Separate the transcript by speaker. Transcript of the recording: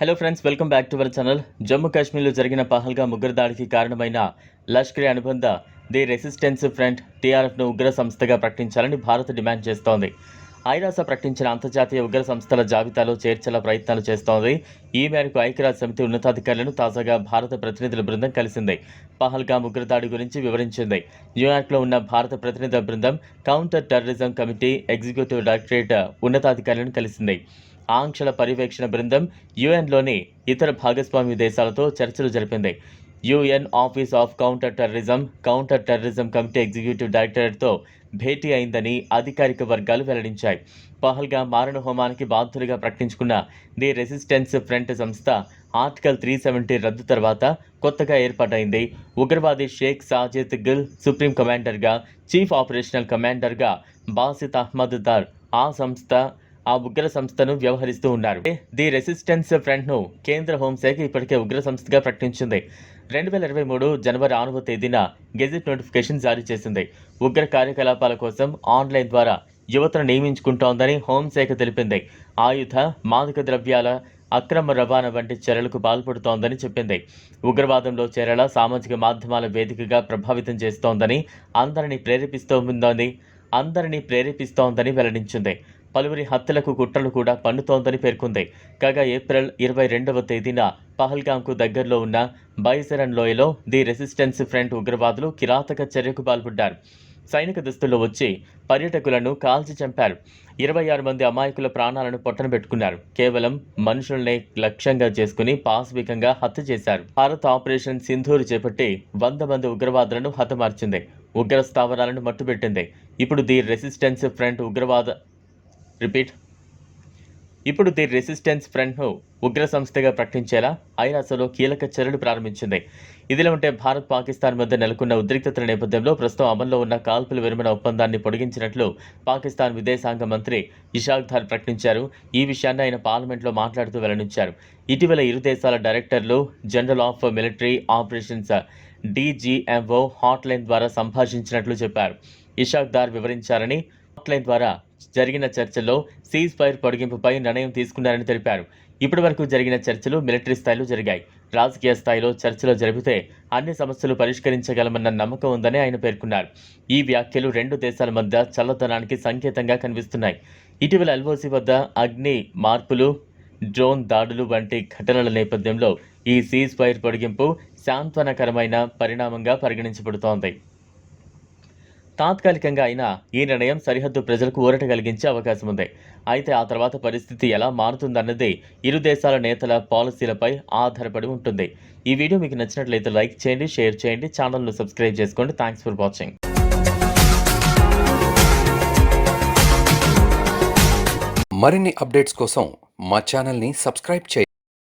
Speaker 1: Hello friends welcome back to our channel Jammu కాశ్మీర్లో జరిగిన పహల్గా ముగ్గురు దాడికి కారణమైన లష్కర్ అనుబంధ ది రెసిస్టెన్స్ ఫ్రంట్ టీఆర్ఎఫ్ను ఉగ్ర సంస్థగా ప్రకటించాలని భారత్ డిమాండ్ చేస్తోంది. ఐరాస ప్రకటించిన అంతర్జాతీయ ఉగ్ర సంస్థల జాబితాలో చేర్చేలా ప్రయత్నాలు చేస్తోంది. ఈ మేరకు ఐక్యరాజ్య సమితి ఉన్నతాధికారులను తాజాగా భారత ప్రతినిధుల బృందం కలిసింది. పహల్గా ముగ్గురు దాడి గురించి వివరించింది. న్యూయార్క్లో ఉన్న భారత ప్రతినిధుల బృందం counter terrorism committee executive directorate ఉన్నతాధికారులను కలిసింది. ఆంక్షల పర్యవేక్షణ బృందం యుఎన్లోని ఇతర భాగస్వామ్య దేశాలతో చర్చలు జరిపింది. UN office of counter terrorism counter terrorism committee executive డైరెక్టర్తో భేటీ అయిందని అధికారిక వర్గాలు వెల్లడించాయి. పహల్గా మారణ హోమానికి బాధ్యులుగా ప్రకటించుకున్న ది రెసిస్టెన్స్ ఫ్రంట్ సంస్థ ఆర్టికల్ త్రీ సెవెంటీ రద్దు తర్వాత కొత్తగా ఏర్పాటైంది. ఉగ్రవాది షేక్ సాజిద్ గిల్ సుప్రీం కమాండర్గా చీఫ్ ఆపరేషనల్ కమాండర్గా బాసిత్ అహ్మద్ దార్ ఆ సంస్థ ఆ ఉగ్ర సంస్థను వ్యవహరిస్తూ ఉన్నారు. ది రెసిస్టెన్స్ ఫ్రంట్ను కేంద్ర హోంశాఖ ఇప్పటికే ఉగ్ర సంస్థగా ప్రకటించింది. రెండు వేల ఇరవై మూడు జనవరి ఆరవ తేదీన గెజిట్ నోటిఫికేషన్ జారీ చేసింది. ఉగ్ర కార్యకలాపాల కోసం ఆన్లైన్ ద్వారా యువతను నియమించుకుంటోందని హోంశాఖ తెలిపింది. ఆయుధ మాదక ద్రవ్యాల అక్రమ రవాణా వంటి చర్యలకు పాల్పడుతోందని చెప్పింది. ఉగ్రవాదంలో చేరేలా సామాజిక మాధ్యమాల వేదికగా ప్రభావితం చేస్తోందని అందరినీ ప్రేరేపిస్తోందని అందరినీ ప్రేరేపిస్తోందని వెల్లడించింది. పలువురి హత్యలకు కుట్రలు కూడా పన్నుతోందని పేర్కొంది. కాగా ఏప్రిల్ ఇరవై రెండవ తేదీన పహల్గాంకు దగ్గరలో ఉన్న బైసరన్ లోయలో ది రెసిస్టెన్స్ ఫ్రంట్ ఉగ్రవాదులు కిరాతక చర్యకు పాల్పడ్డారు. సైనిక దుస్తుల్లో వచ్చి పర్యటకులను కాల్చి చంపారు. ఇరవై ఆరు మంది అమాయకుల ప్రాణాలను పొట్టన పెట్టుకున్నారు. కేవలం మనుషుల్నే లక్ష్యంగా చేసుకుని పాశవికంగా హత్య చేశారు. భారత్ ఆపరేషన్ సింధూర్ చేపట్టి వంద మంది ఉగ్రవాదులను హతమార్చింది. ఉగ్ర స్థావరాలను మట్టుబెట్టింది. ఇప్పుడు ది రెసిస్టెన్స్ ఫ్రంట్ ఉగ్రవాద రిపీట్ ఇప్పుడు ది రెసిస్టెన్స్ ఫ్రంట్ను ఉగ్ర సంస్థగా ప్రకటించేలా ఐరాసలో కీలక చర్యలు ప్రారంభించింది. ఇదిలా ఉంటే భారత్ పాకిస్తాన్ మధ్య నెలకొన్న ఉద్రిక్తతల నేపథ్యంలో ప్రస్తుతం అమల్లో ఉన్న కాల్పుల విరమణ ఒప్పందాన్ని పొడిగించినట్లు పాకిస్తాన్ విదేశాంగ మంత్రి ఇషాక్ ధార్ ప్రకటించారు. ఈ విషయాన్ని ఆయన పార్లమెంట్లో మాట్లాడుతూ వెల్లడించారు. ఇటీవల ఇరు దేశాల డైరెక్టర్లు general of military operations DGMO hotline ద్వారా సంభాషించినట్లు చెప్పారు. ఇషాక్ దార్ వివరించారని హాట్లైన్ ద్వారా జరిగిన చర్చల్లో సీజ్ ఫైర్ పొడిగింపుపై నిర్ణయం తీసుకున్నారని తెలిపారు. ఇప్పటి వరకు జరిగిన చర్చలు మిలిటరీ స్థాయిలో జరిగాయి. రాజకీయ స్థాయిలో చర్చలు జరిపితే అన్ని సమస్యలు పరిష్కరించగలమన్న నమ్మకం ఉందని ఆయన పేర్కొన్నారు. ఈ వ్యాఖ్యలు రెండు దేశాల మధ్య చల్లదనానికి సంకేతంగా కనిపిస్తున్నాయి. ఇటీవల ఎల్ఓసి వద్ద అగ్ని మార్పులు డ్రోన్ దాడులు వంటి ఘటనల నేపథ్యంలో ఈ సీజ్ ఫైర్ పొడిగింపు సాంత్వనకరమైన పరిణామంగా పరిగణించబడుతోంది. తాత్కాలికంగా అయినా ఈ నిర్ణయం సరిహద్దు ప్రజలకు ఊరట కలిగించే అవకాశం ఉంది. అయితే ఆ తర్వాత పరిస్థితి ఎలా మారుతుందన్నది ఇరు దేశాల నేతల పాలసీలపై ఆధారపడి ఉంటుంది. ఈ వీడియో మీకు నచ్చినట్లయితే లైక్ చేయండి షేర్ చేయండి ఛానల్ను సబ్స్క్రైబ్ చేసుకోండి. థ్యాంక్స్ ఫర్ వాచింగ్
Speaker 2: మరిన్ని అప్డేట్స్ కోసం మా ఛానల్ని సబ్స్క్రైబ్ చేయండి.